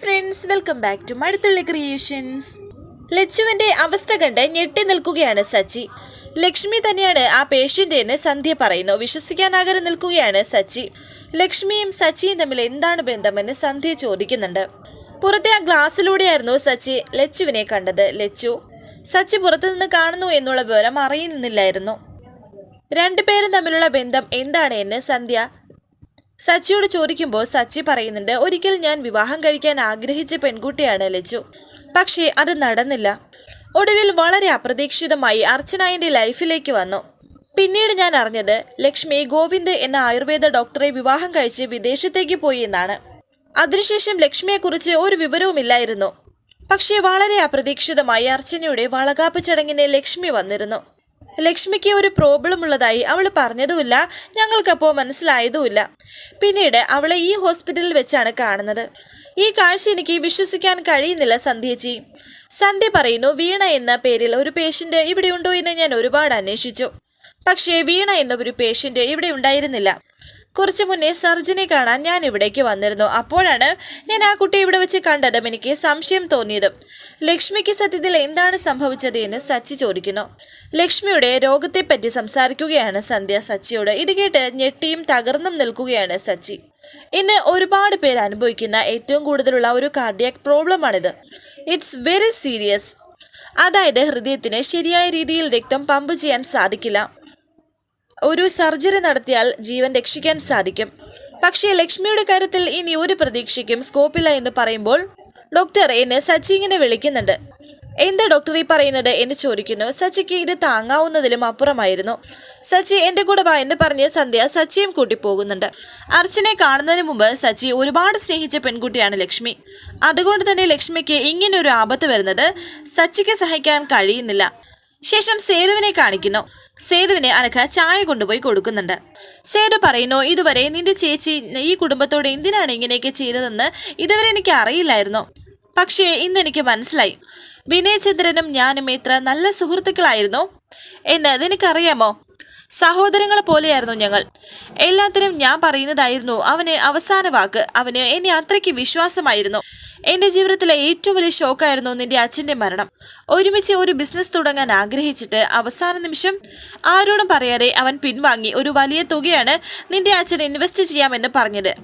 Friends welcome back to Mazhathulli creations ലച്ചുവിന്റെ അവസ്ഥ കണ്ട് ഞെട്ടി നിൽക്കുകയാണ് സച്ചി. ലക്ഷ്മി തന്നെയാണ് ആ പേഷ്യന്റ് എന്ന് സന്ധ്യ പറയുന്നു. വിശ്വസിക്കാനാകാതെ നിൽക്കുകയാണ് സച്ചി. ലക്ഷ്മിയും സച്ചിയും തമ്മിൽ എന്താണ് ബന്ധമെന്ന് സന്ധ്യ ചോദിക്കുന്നുണ്ട്. പുറത്തെ ആ ഗ്ലാസ്സിലൂടെയായിരുന്നു സച്ചി ലച്ചുവിനെ കണ്ടത്. ലച്ചു സച്ചി പുറത്തു നിന്ന് കാണുന്നു എന്നുള്ള വിവരം അറിയുന്നില്ലായിരുന്നു. രണ്ടുപേരും തമ്മിലുള്ള ബന്ധം എന്താണ് എന്ന് സന്ധ്യ സച്ചിയോട് ചോദിക്കുമ്പോൾ സച്ചി പറയുന്നുണ്ട് ഒരിക്കൽ ഞാൻ വിവാഹം കഴിക്കാൻ ആഗ്രഹിച്ച പെൺകുട്ടിയാണ് ലച്ചു. പക്ഷേ അത് നടന്നില്ല. ഒടുവിൽ വളരെ അപ്രതീക്ഷിതമായി അർച്ചന എന്റെ ലൈഫിലേക്ക് വന്നു. പിന്നീട് ഞാൻ അറിഞ്ഞത് ലക്ഷ്മി ഗോവിന്ദ് എന്ന ആയുർവേദ ഡോക്ടറെ വിവാഹം കഴിച്ച് വിദേശത്തേക്ക് പോയി എന്നാണ്. അതിനുശേഷം ലക്ഷ്മിയെക്കുറിച്ച് ഒരു വിവരവുമില്ലായിരുന്നു പക്ഷേ വളരെ അപ്രതീക്ഷിതമായി അർച്ചനയുടെ വളകാപ്പ് ചടങ്ങിന് ലക്ഷ്മി വന്നിരുന്നു. ലക്ഷ്മിക്ക് ഒരു പ്രോബ്ലം ഉള്ളതായി അവൾ പറഞ്ഞതുമില്ല. ഞങ്ങൾക്കപ്പോൾ മനസ്സിലായതുമില്ല. പിന്നീട് അവളെ ഈ ഹോസ്പിറ്റലിൽ വെച്ചാണ് കാണുന്നത്. ഈ കാഴ്ച എനിക്ക് വിശ്വസിക്കാൻ കഴിയുന്നില്ല സന്ധ്യജി. സന്ധ്യ പറയുന്നു വീണ എന്ന പേരിൽ ഒരു പേഷ്യന്റ് ഇവിടെ ഉണ്ടോ എന്ന് ഞാൻ ഒരുപാട് അന്വേഷിച്ചു. പക്ഷേ വീണ എന്ന ഒരു പേഷ്യന്റ് ഇവിടെ ഉണ്ടായിരുന്നില്ല. കുറച്ചു മുന്നേ സർജനെ കാണാൻ ഞാൻ ഇവിടേക്ക് വന്നിരുന്നു. അപ്പോഴാണ് ഞാൻ ആ കുട്ടിയെ ഇവിടെ വെച്ച് കണ്ടതും എനിക്ക് സംശയം തോന്നിയതും. ലക്ഷ്മിക്ക് സത്യത്തിൽ എന്താണ് സംഭവിച്ചത് എന്ന് സച്ചി ചോദിക്കുന്നു. ലക്ഷ്മിയുടെ രോഗത്തെപ്പറ്റി സംസാരിക്കുകയാണ് സന്ധ്യ സച്ചിയോട്. ഇത് കേട്ട് ഞെട്ടിയും തകർന്നും നിൽക്കുകയാണ് സച്ചി. ഇന്ന് ഒരുപാട് പേർ അനുഭവിക്കുന്ന ഏറ്റവും കൂടുതലുള്ള ഒരു കാർഡിയാക് പ്രോബ്ലമാണിത് ഇറ്റ്സ് വെരി സീരിയസ് അതായത് ഹൃദയത്തിന് ശരിയായ രീതിയിൽ രക്തം പമ്പ് ചെയ്യാൻ സാധിക്കില്ല. ഒരു സർജറി നടത്തിയാൽ ജീവൻ രക്ഷിക്കാൻ സാധിക്കും. പക്ഷേ ലക്ഷ്മിയുടെ കാര്യത്തിൽ ഇനി ഒരു പ്രതീക്ഷയ്ക്കും സ്കോപ്പില്ല എന്ന് പറയുമ്പോൾ ഡോക്ടർ എന്നെ സച്ചി ഇങ്ങനെ വിളിക്കുന്നുണ്ട്. എന്താ ഡോക്ടർ ഈ പറയുന്നത് എന്ന് ചോദിക്കുന്നു. സച്ചിക്ക് ഇത് താങ്ങാവുന്നതിലും അപ്പുറമായിരുന്നു. സച്ചി എന്റെ കൂടെ വാ എന്ന് പറഞ്ഞ് സന്ധ്യ സച്ചിയും കൂട്ടി പോകുന്നുണ്ട്. അർച്ചനെ കാണുന്നതിന് മുമ്പ് സച്ചി ഒരുപാട് സ്നേഹിച്ച പെൺകുട്ടിയാണ് ലക്ഷ്മി. അതുകൊണ്ട് തന്നെ ലക്ഷ്മിക്ക് ഇങ്ങനൊരു ആപത്ത് വരുന്നത് സച്ചിക്ക് സഹിക്കാൻ കഴിയുന്നില്ല. ശേഷം സേതുവിനെ കാണിക്കുന്നു. സേതുവിനെ അനഘ ചായ കൊണ്ടുപോയി കൊടുക്കുന്നുണ്ട്. സേതു പറയുന്നു ഇതുവരെ നിന്റെ ചേച്ചി ഈ കുടുംബത്തോട് എന്തിനാണ് ഇങ്ങനെയൊക്കെ ചെയ്തതെന്ന് ഇതുവരെ എനിക്ക് അറിയില്ലായിരുന്നു. പക്ഷേ ഇന്ന് എനിക്ക് മനസ്സിലായി. വിനയചന്ദ്രനും ഞാനും എത്ര നല്ല സുഹൃത്തുക്കളായിരുന്നു എന്ന് നിനക്കറിയാമോ? സഹോദരങ്ങളെ പോലെയായിരുന്നു ഞങ്ങൾ. എല്ലാത്തിനും ഞാൻ പറയുന്നതായിരുന്നു അവന് അവസാന വാക്ക് അവന് എന്നെ അത്രയ്ക്ക് വിശ്വാസമായിരുന്നു. എന്റെ ജീവിതത്തിലെ ഏറ്റവും വലിയ ഷോക്കായിരുന്നു നിന്റെ അച്ഛന്റെ മരണം. ഒരുമിച്ച് ഒരു ബിസിനസ് തുടങ്ങാൻ ആഗ്രഹിച്ചിട്ട് അവസാന നിമിഷം ആരോടും പറയാതെ അവൻ പിൻവാങ്ങി ഒരു വലിയ തുകയാണ് നിന്റെ അച്ഛൻ ഇൻവെസ്റ്റ് ചെയ്യാമെന്ന് പറഞ്ഞത്.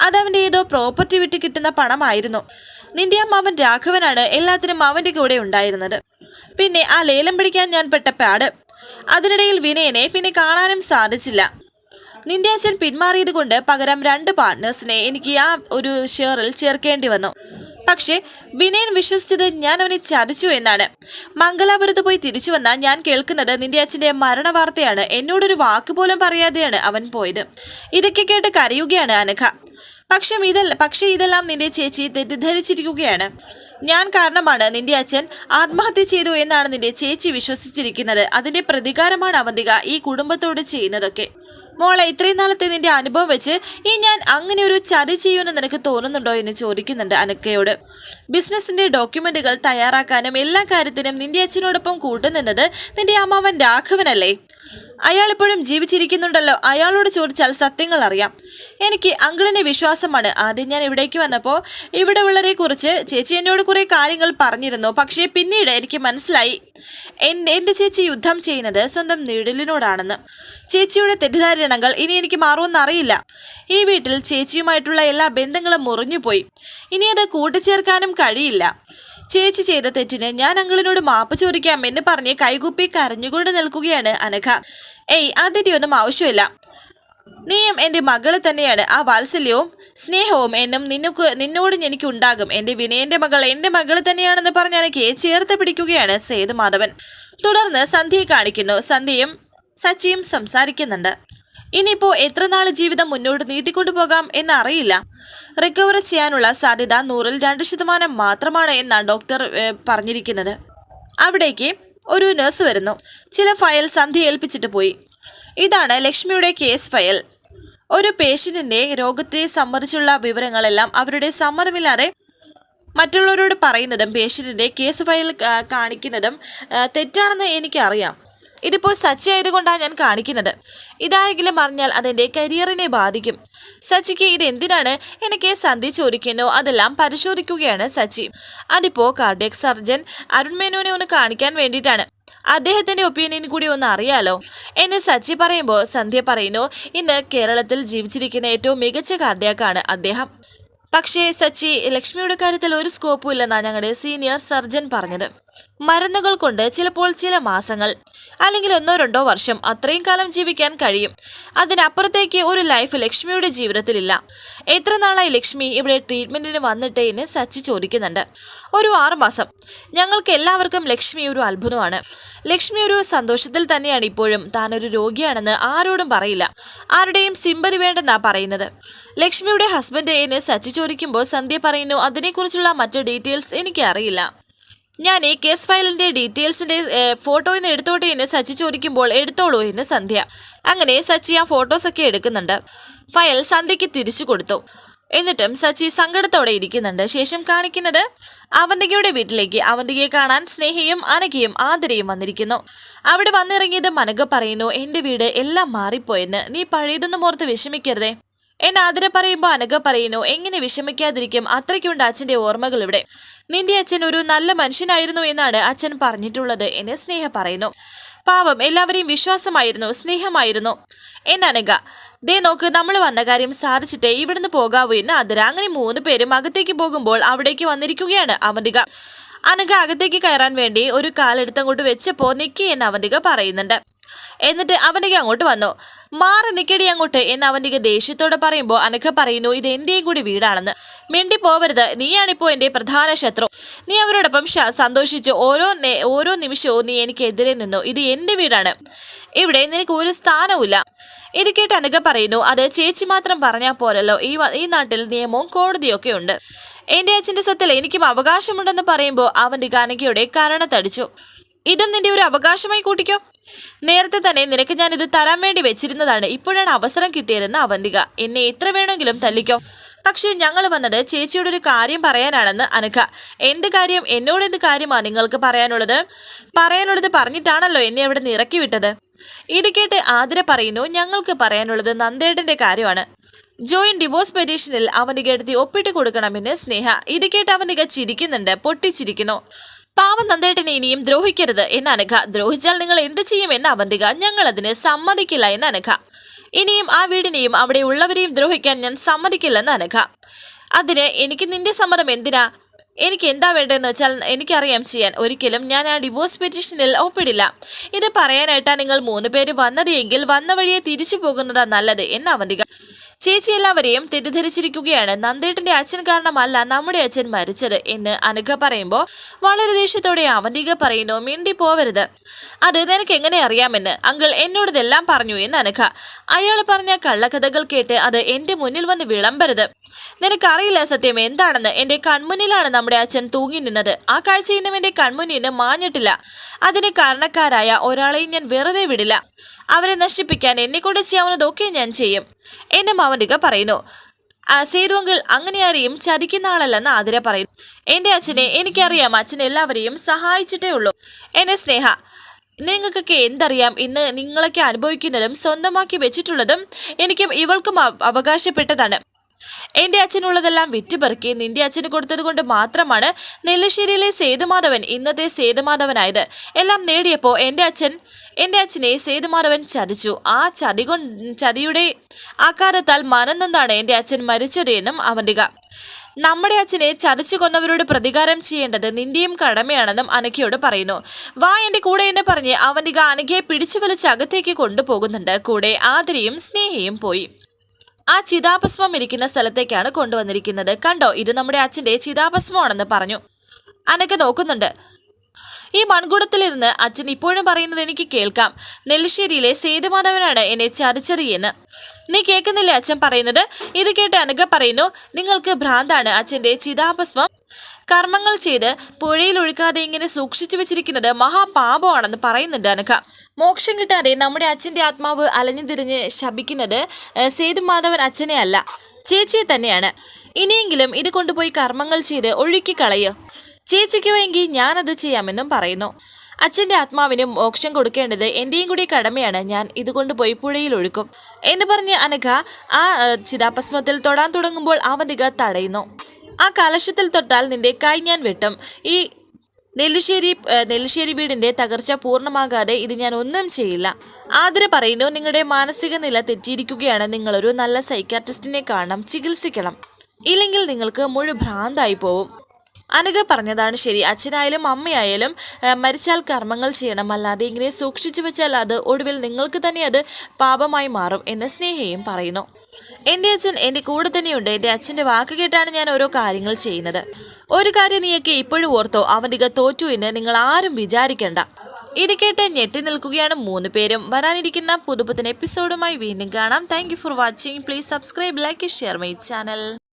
അതവന്റെ ഏതോ പ്രോപ്പർട്ടി വിട്ട് കിട്ടുന്ന പണമായിരുന്നു. നിന്റെ അമ്മാവൻ രാഘവനാണ് എല്ലാത്തിനും അവന്റെ കൂടെ ഉണ്ടായിരുന്നത്. പിന്നെ ആ ലേലം പിടിക്കാൻ ഞാൻ പെട്ട പാട്. അതിനിടയിൽ വിനയനെ പിന്നെ കാണാനും സാധിച്ചില്ല. നിന്റെ അച്ഛൻ പിന്മാറിയത് കൊണ്ട് പകരം രണ്ട് പാർട്ട്നേഴ്സിനെ എനിക്ക് ആ ഒരു ഷെയറിൽ ചേർക്കേണ്ടി വന്നു. പക്ഷേ വിനയൻ വിശ്വസിച്ചത് ഞാൻ അവനെ ചതിച്ചു എന്നാണ്. മംഗലാപുരത്ത് പോയി തിരിച്ചു വന്നാൽ ഞാൻ കേൾക്കുന്നത് നിന്റെ അച്ഛന്റെ മരണ വാർത്തയാണ്. എന്നോടൊരു വാക്ക് പോലും പറയാതെയാണ് അവൻ പോയത്. ഇതൊക്കെ കേട്ട് കരയുകയാണ് അനഘ. പക്ഷേ ഇതല്ല പക്ഷേ ഇതെല്ലാം നിന്റെ ചേച്ചി തെറ്റിദ്ധരിച്ചിരിക്കുകയാണ്. ഞാൻ കാരണമാണ് നിന്റെ അച്ഛൻ ആത്മഹത്യ ചെയ്തു എന്നാണ് നിന്റെ ചേച്ചി വിശ്വസിച്ചിരിക്കുന്നത്. അതിന്റെ പ്രതികാരമാണ് അവന്തിക ഈ കുടുംബത്തോട് ചെയ്യുന്നതൊക്കെ. മോളെ ഇത്രയും നാളത്തെ നിന്റെ അനുഭവം വെച്ച് ഈ ഞാൻ അങ്ങനെ ഒരു ചതി ചെയ്യുമെന്ന് നിനക്ക് തോന്നുന്നുണ്ടോ എന്ന് ചോദിക്കുന്നുണ്ട് അനക്കയോട്. ബിസിനസിന്റെ ഡോക്യുമെന്റുകൾ തയ്യാറാക്കാനും എല്ലാ കാര്യത്തിനും നിന്റെ അച്ഛനോടൊപ്പം കൂട്ടുനിന്നത് നിന്റെ അമ്മാവൻ രാഘവനല്ലേ? അയാൾ ഇപ്പോഴും ജീവിച്ചിരിക്കുന്നുണ്ടല്ലോ. അയാളോട് ചോദിച്ചാൽ സത്യങ്ങൾ അറിയാം. എനിക്ക് അങ്കിളിനെ വിശ്വാസമാണ്. ആദ്യം ഞാൻ ഇവിടേക്ക് വന്നപ്പോൾ ഇവിടെ ഉള്ളവരെ കുറിച്ച് ചേച്ചി എന്നോട് കുറേ കാര്യങ്ങൾ പറഞ്ഞിരുന്നു. പക്ഷേ പിന്നീട് എനിക്ക് മനസ്സിലായി എന്റെ എന്റെ ചേച്ചി യുദ്ധം ചെയ്യുന്നത് സ്വന്തം നീടലിനോടാണെന്ന് ചേച്ചിയുടെ തെറ്റിദ്ധാരണകൾ ഇനി എനിക്ക് മാറുമെന്നറിയില്ല ഈ വീട്ടിൽ ചേച്ചിയുമായിട്ടുള്ള എല്ലാ ബന്ധങ്ങളും മുറിഞ്ഞുപോയി. ഇനി അത് കൂട്ടിച്ചേർക്കാനും കഴിയില്ല. ചേച്ചി ചെയ്ത തെറ്റിന് ഞാൻ അങ്ങളിനോട് മാപ്പ് ചോദിക്കാം എന്ന് പറഞ്ഞ് കൈകുപ്പി കരഞ്ഞുകൊണ്ട് നിൽക്കുകയാണ് അനഘ. ഏയ് അതിന്റെ ഒന്നും ആവശ്യമില്ല. നീയും എന്റെ മകൾ തന്നെയാണ്. ആ വാത്സല്യവും സ്നേഹവും എന്നും നിനക്ക് നിന്നോട് എനിക്ക് ഉണ്ടാകും എന്റെ വിനയന്റെ മകൾ എന്റെ മകൾ തന്നെയാണെന്ന് പറഞ്ഞ് അനക്ക് ചേർത്ത് പിടിക്കുകയാണ് സേതുമാധവൻ. തുടർന്ന് സന്ധ്യയെ കാണിക്കുന്നു. സന്ധ്യയും സച്ചിയും സംസാരിക്കുന്നുണ്ട്. ഇനിയിപ്പോൾ എത്ര നാൾ ജീവിതം മുന്നോട്ട് നീട്ടിക്കൊണ്ടു പോകാം എന്നറിയില്ല. റിക്കവർ ചെയ്യാനുള്ള സാധ്യത നൂറിൽ രണ്ട് ശതമാനം മാത്രമാണ് എന്നാണ് ഡോക്ടർ പറഞ്ഞിരിക്കുന്നത്. അവിടേക്ക് ഒരു നഴ്സ് വരുന്നു. ചില ഫയൽ സന്ധി ഏൽപ്പിച്ചിട്ട് പോയി. ഇതാണ് ലക്ഷ്മിയുടെ കേസ് ഫയൽ. ഒരു പേഷ്യന്റിന്റെ രോഗത്തെ സംബന്ധിച്ചുള്ള വിവരങ്ങളെല്ലാം അവരുടെ സമ്മതമില്ലാതെ മറ്റുള്ളവരോട് പറയുന്നതും പേഷ്യന്റിന്റെ കേസ് ഫയൽ കാണിക്കുന്നതും തെറ്റാണെന്ന് എനിക്കറിയാം. ഇതിപ്പോൾ സച്ചി ആയതുകൊണ്ടാണ് ഞാൻ കാണിക്കുന്നത്. ഇതായെങ്കിലും അറിഞ്ഞാൽ അതെന്റെ കരിയറിനെ ബാധിക്കും. സച്ചിക്ക് ഇത് എന്തിനാണ് എനിക്ക് സന്ധി ചോദിക്കുന്നോ അതെല്ലാം പരിശോധിക്കുകയാണ് സച്ചി. അതിപ്പോ കാർഡിയക് സർജൻ അരുൺ മേനോനെ ഒന്ന് കാണിക്കാൻ വേണ്ടിയിട്ടാണ്. അദ്ദേഹത്തിന്റെ ഒപ്പീനിയൻ കൂടി ഒന്ന് അറിയാലോ. എന്ന് സച്ചി പറയുമ്പോൾ സന്ധ്യ പറയുന്നു ഇന്ന് കേരളത്തിൽ ജീവിച്ചിരിക്കുന്ന ഏറ്റവും മികച്ച കാർഡിയാക്കാണ് അദ്ദേഹം. പക്ഷേ സച്ചി ലക്ഷ്മിയുടെ കാര്യത്തിൽ ഒരു സ്കോപ്പും ഇല്ലെന്നാണ് ഞങ്ങളുടെ സീനിയർ സർജൻ പറഞ്ഞത്. മരുന്നുകൾ കൊണ്ട് ചിലപ്പോൾ ചില മാസങ്ങൾ അല്ലെങ്കിൽ ഒന്നോ രണ്ടോ വർഷം അത്രയും കാലം ജീവിക്കാൻ കഴിയും. അതിനപ്പുറത്തേക്ക് ഒരു ലൈഫ് ലക്ഷ്മിയുടെ ജീവിതത്തിലില്ല. എത്ര നാളായി ലക്ഷ്മി ഇവിടെ ട്രീറ്റ്മെന്റിന് വന്നിട്ട് എന്ന് സച്ചി ചോദിക്കുന്നുണ്ട്. ഒരു ആറുമാസം. ഞങ്ങൾക്ക് എല്ലാവർക്കും ലക്ഷ്മി ഒരു അത്ഭുതമാണ്. ലക്ഷ്മി ഒരു സന്തോഷത്തിൽ തന്നെയാണ് ഇപ്പോഴും. താനൊരു രോഗിയാണെന്ന് ആരോടും പറയില്ല. ആരുടെയും സിമ്പതി വേണ്ടെന്നാ പറയുന്നത്. ലക്ഷ്മിയുടെ ഹസ്ബൻഡ് എന്നെ സച്ചി ചോദിക്കുമ്പോൾ സന്ധ്യ പറയുന്നു അതിനെക്കുറിച്ചുള്ള മറ്റു ഡീറ്റെയിൽസ് എനിക്ക് അറിയില്ല ഞാൻ ഈ കേസ് ഫയലിന്റെ ഡീറ്റെയിൽസിന്റെ ഫോട്ടോ ഇന്ന് എടുത്തോട്ടെ എന്ന് സച്ചി ചോദിക്കുമ്പോൾ എടുത്തോളൂ എന്ന് സന്ധ്യ. അങ്ങനെ സച്ചി ആ ഫോട്ടോസൊക്കെ എടുക്കുന്നുണ്ട്. ഫയൽ സന്ധ്യയ്ക്ക് തിരിച്ചു കൊടുത്തു. എന്നിട്ടും സച്ചി സങ്കടത്തോടെ ഇരിക്കുന്നുണ്ട്. ശേഷം കാണിക്കുന്നത് അവന്തികയുടെ വീട്ടിലേക്ക്. അവന്തികയെ കാണാൻ സ്നേഹയും അനഘയും ആദരയും വന്നിരിക്കുന്നു. അവിടെ വന്നിറങ്ങിയത് മനക പറയുന്നു എന്റെ വീട് എല്ലാം മാറിപ്പോയെന്ന്. നീ പഴയതൊന്നും ഓർത്ത് വിഷമിക്കരുതേ. എന്നെ ആതിര പറയുമ്പോൾ അനഘ പറയുന്നു എങ്ങനെ വിഷമിക്കാതിരിക്കും? അത്രയ്ക്കുണ്ട് അച്ഛന്റെ ഓർമ്മകൾ ഇവിടെ. നിന്റെ അച്ഛൻ ഒരു നല്ല മനുഷ്യനായിരുന്നു എന്നാണ് അച്ഛൻ പറഞ്ഞിട്ടുള്ളത് എന്നെ സ്നേഹ പറയുന്നു. പാവം എല്ലാവരെയും വിശ്വാസമായിരുന്നു സ്നേഹമായിരുന്നു. എന്നനക ദേ നോക്ക് നമ്മൾ വന്ന കാര്യം സാധിച്ചിട്ടേ ഇവിടുന്ന് പോകാവൂ എന്ന് ആദര അങ്ങനെ മൂന്ന് പേരും അകത്തേക്ക് പോകുമ്പോൾ അവിടേക്ക് വന്നിരിക്കുകയാണ് അവന്തിക അനഘ അകത്തേക്ക് കയറാൻ വേണ്ടി ഒരു കാലെടുത്തങ്ങോട്ട് വെച്ചപ്പോ നിക്കി എന്ന് അവന്തിക പറയുന്നുണ്ട്. എന്നിട്ട് അവന്തിക അങ്ങോട്ട് വന്നു. മാറി നിക്കടി അങ്ങോട്ട് എന്ന് അവന്റെ ദേഷ്യത്തോടെ പറയുമ്പോൾ അനഘ പറയുന്നു ഇത് എന്റെയും കൂടി വീടാണെന്ന്. മിണ്ടി പോവരുത്. നീയാണിപ്പോ എന്റെ പ്രധാന ശത്രു. നീ അവരോടൊപ്പം സന്തോഷിച്ച് ഓരോ ഓരോ നിമിഷവും നീ എനിക്ക് എതിരെ നിന്നു. ഇത് എന്റെ വീടാണ്. ഇവിടെ നിനക്ക് ഒരു സ്ഥാനവുമില്ല. ഇത് കേട്ട് അനഘ പറയുന്നു അത് ചേച്ചി മാത്രം പറഞ്ഞാൽ പോരല്ലോ. ഈ ഈ നാട്ടിൽ നിയമവും കോടതിയൊക്കെ ഉണ്ട്. എന്റെ അച്ഛന്റെ സ്വത്തിൽ എനിക്കും അവകാശമുണ്ടെന്ന് പറയുമ്പോൾ അവന്റെ അനഘയുടെ കരണത്തടിച്ചു ഇതും നിന്റെ ഒരു അവകാശമായി കൂട്ടിക്കോ? നേരത്തെ തന്നെ നിനക്ക് ഞാൻ ഇത് തരാൻ വേണ്ടി വെച്ചിരുന്നതാണ്. ഇപ്പോഴാണ് അവസരം കിട്ടിയതെന്ന് അവന്തിക. എന്നെ എത്ര വേണമെങ്കിലും തല്ലിക്കോ. പക്ഷേ ഞങ്ങൾ വന്നത് ചേച്ചിയോട് ഒരു കാര്യം പറയാനാണെന്ന് അനഘ. എന്ത് കാര്യം? എന്നോട് എന്ത് കാര്യമാണ് നിങ്ങൾക്ക് പറയാനുള്ളത്? പറയാനുള്ളത് പറഞ്ഞിട്ടാണല്ലോ എന്നെ അവിടെ നിന്ന് ഇറക്കി വിട്ടത് ഇത് കേട്ട് ആതിര പറയുന്നു ഞങ്ങൾക്ക് പറയാനുള്ളത് നന്ദേട്ടന്റെ കാര്യമാണ്. ജോയിന്റ് ഡിവോഴ്സ് പെറ്റീഷനിൽ അവനിക എടുത്തി ഒപ്പിട്ട് കൊടുക്കണമെന്ന് സ്നേഹ ഇത് കേട്ട് അവനിക ചിരിക്കുന്നുണ്ട് പൊട്ടിച്ചിരിക്കുന്നു. പാവം നന്ദേട്ടനെ ഇനിയും ദ്രോഹിക്കരുത് എന്ന് അനഘ. ദ്രോഹിച്ചാൽ നിങ്ങൾ എന്ത് ചെയ്യുമെന്ന് അവന്തിക. ഞങ്ങൾ അതിന് സമ്മതിക്കില്ല എന്ന് അനഘ. ഇനിയും ആ വീടിനെയും അവിടെ ഉള്ളവരെയും ദ്രോഹിക്കാൻ ഞാൻ സമ്മതിക്കില്ലെന്ന് അനഘ. അതിന് എനിക്ക് നിന്റെ സമ്മതം എന്തിനാ? എനിക്ക് എന്താ വേണ്ടതെന്ന് വെച്ചാൽ എനിക്കറിയാം ചെയ്യാൻ. ഒരിക്കലും ഞാൻ ആ ഡിവോഴ്സ് പെറ്റീഷനിൽ ഒപ്പിടില്ല. ഇത് പറയാനായിട്ടാണ് നിങ്ങൾ മൂന്ന് പേര് വന്നത് എങ്കിൽ വന്ന വഴിയെ തിരിച്ചു പോകുന്നതാ നല്ലത് എന്ന് അവന്തിക. ചേച്ചി എല്ലാവരെയും തെറ്റിദ്ധരിച്ചിരിക്കുകയാണ്. നന്ദേട്ടന്റെ അച്ഛൻ കാരണമല്ല നമ്മുടെ അച്ഛൻ മരിച്ചത് എന്ന് അനുഘ പറയുമ്പോൾ വളരെ ദേഷ്യത്തോടെ അവന്തിക പറയുന്നു മിണ്ടി പോവരുത്. അത് നിനക്ക് എങ്ങനെ അറിയാമെന്ന് അങ്കിൾ എന്നോട് ഇതെല്ലാം പറഞ്ഞു എന്ന് അനുഘ. അയാൾ പറഞ്ഞ കള്ളക്കഥകൾ കേട്ട് അത് എന്റെ മുന്നിൽ വന്ന് വിളമ്പരുത്. നിനക്കറിയില്ല സത്യം എന്താണെന്ന്? എന്റെ കൺമുന്നിലാണ് നമ്മുടെ അച്ഛൻ തൂങ്ങി നിന്നത്. ആ കാഴ്ച എന്റെ കൺമുന്നിൽ നിന്ന് മാഞ്ഞിട്ടില്ല. അതിന് കാരണക്കാരായ ഒരാളെയും ഞാൻ വെറുതെ വിടില്ല. അവരെ നശിപ്പിക്കാൻ എന്നെ കൊണ്ട് ചെയ്യാവുന്നതൊക്കെ ഞാൻ ചെയ്യും. എന്നെ മാവന്തിക പറയുന്നു. ആ, അങ്ങനെയാരെയും ചതിക്കുന്ന ആളല്ലെന്ന് ആതിര പറയുന്നു. എന്റെ അച്ഛനെ എനിക്കറിയാം. അച്ഛൻ എല്ലാവരെയും സഹായിച്ചിട്ടേ ഉള്ളൂ. എന്നെ സ്നേഹ നിങ്ങൾക്കൊക്കെ എന്തറിയാം? ഇന്ന് നിങ്ങളൊക്കെ അനുഭവിക്കുന്നതും സ്വന്തമാക്കി വെച്ചിട്ടുള്ളതും എനിക്കും ഇവൾക്കും അവകാശപ്പെട്ടതാണ്. എന്റെ അച്ഛനുള്ളതെല്ലാം വിറ്റുപെറുക്കി നിന്റെ അച്ഛന് കൊടുത്തത് കൊണ്ട് മാത്രമാണ് നെല്ലശ്ശേരിയിലെ സേതുമാധവൻ ഇന്നത്തെ സേതുമാധവനായത്. എല്ലാം നേടിയപ്പോൾ എന്റെ അച്ഛൻ എന്റെ അച്ഛനെ സേതുമാധവൻ ചതിച്ചു. ആ ചതി ചതിയുടെ ആകാരത്താൽ മറന്നെന്നാണ് എന്റെ അച്ഛൻ മരിച്ചത് എന്നും അവന്തിക. നമ്മുടെ അച്ഛനെ ചതിച്ചു കൊന്നവരോട് പ്രതികാരം ചെയ്യേണ്ടത് നിന്റെയും കടമയാണെന്നും അനഘയോട് പറയുന്നു. വാ എന്റെ കൂടെ എന്ന് പറഞ്ഞ് അവന്തിക അനഘയെ പിടിച്ചു വലിച്ച് അകത്തേക്ക് കൊണ്ടുപോകുന്നുണ്ട്. കൂടെ ആദരയും സ്നേഹയും പോയി. ആ ചിതാഭസ്മം ഇരിക്കുന്ന സ്ഥലത്തേക്കാണ് കൊണ്ടുവന്നിരിക്കുന്നത്. കണ്ടോ ഇത് നമ്മുടെ അച്ഛന്റെ ചിതാഭസ്മമാണെന്ന് പറഞ്ഞു. അനക്ക നോക്കുന്നുണ്ട്. ഈ മൺകുടത്തിലിരുന്ന് അച്ഛൻ ഇപ്പോഴും പറയുന്നത് എനിക്ക് കേൾക്കാം. നെല്ലിശ്ശേരിയിലെ സേതുമാധവനാണ് എന്നെ ചതിച്ചറിയെന്ന് നീ കേൾക്കുന്നില്ലേ അച്ഛൻ പറയുന്നത്? ഇത് കേട്ട് അനക പറയുന്നു നിങ്ങൾക്ക് ഭ്രാന്താണ് അച്ഛന്റെ ചിതാഭസ്മം. കർമ്മങ്ങൾ ചെയ്ത് പുഴയിൽ ഒഴുക്കാതെ ഇങ്ങനെ സൂക്ഷിച്ചു വെച്ചിരിക്കുന്നത് മഹാപാപമാണെന്ന് പറയുന്നുണ്ട് അനഘ മോക്ഷം കിട്ടാതെ നമ്മുടെ അച്ഛന്റെ ആത്മാവ് അലഞ്ഞു തിരിഞ്ഞ് ശപിക്കുന്നത് സേതു മാധവൻ അച്ഛനെ അല്ല ചേച്ചിയെ തന്നെയാണ്. ഇനിയെങ്കിലും ഇത് കൊണ്ടുപോയി കർമ്മങ്ങൾ ചെയ്ത് ഒഴുക്കി കളയോ. ചേച്ചിക്ക് വേണ്ടി ഞാനത് ചെയ്യാമെന്നും പറയുന്നു. അച്ഛന്റെ ആത്മാവിന് മോക്ഷം കൊടുക്കേണ്ടത് എന്റെയും കൂടി കടമയാണ്. ഞാൻ ഇതുകൊണ്ട് പോയി പുഴയിൽ ഒഴുക്കും. എന്ന് പറഞ്ഞ് അനഘ ആ ചിതാഭസ്മത്തിൽ തൊടാൻ തുടങ്ങുമ്പോൾ അവനിക തടയുന്നു. ആ കലശത്തിൽ തൊട്ടാൽ നിന്റെ കൈ ഞാൻ വെട്ടും. ഈ നെല്ലിശ്ശേരി നെല്ലിശ്ശേരി വീടിന്റെ തകർച്ച പൂർണമാകാതെ ഇത് ഞാൻ ഒന്നും ചെയ്യില്ല. ആതിര പറയുന്നു നിങ്ങളുടെ മാനസിക നില തെറ്റിയിരിക്കുകയാണ്. നിങ്ങളൊരു നല്ല സൈക്കാട്രിസ്റ്റിനെ കാണണം. ചികിത്സിക്കണം. ഇല്ലെങ്കിൽ നിങ്ങൾക്ക് മുഴു ഭ്രാന്തായി പോവും. അനഘ പറഞ്ഞതാണ് ശരി. അച്ഛനായാലും അമ്മയായാലും മരിച്ചാൽ കർമ്മങ്ങൾ ചെയ്യണം. അല്ലാതെ ഇങ്ങനെ സൂക്ഷിച്ചു വെച്ചാൽ അത് ഒടുവിൽ നിങ്ങൾക്ക് തന്നെ അത് പാപമായി മാറും എന്ന് സ്നേഹയും പറയുന്നു. എന്റെ അച്ഛൻ എന്റെ കൂടെ തന്നെയുണ്ട്. എന്റെ അച്ഛന്റെ വാക്ക് കേട്ടാണ് ഞാൻ ഓരോ കാര്യങ്ങൾ ചെയ്യുന്നത്. ഒരു കാര്യം നീയൊക്കെ ഇപ്പോഴും ഓർത്തോ? അവന്റെ തോറ്റു എന്ന് നിങ്ങൾ ആരും വിചാരിക്കണ്ട. ഇത് കേട്ട് ഞെട്ടി നിൽക്കുകയാണ് മൂന്ന് പേരും. വരാനിരിക്കുന്ന പുതുപുത്തൻ എപ്പിസോഡുമായി വീണ്ടും കാണാം. Thank for watching please subscribe like share my channel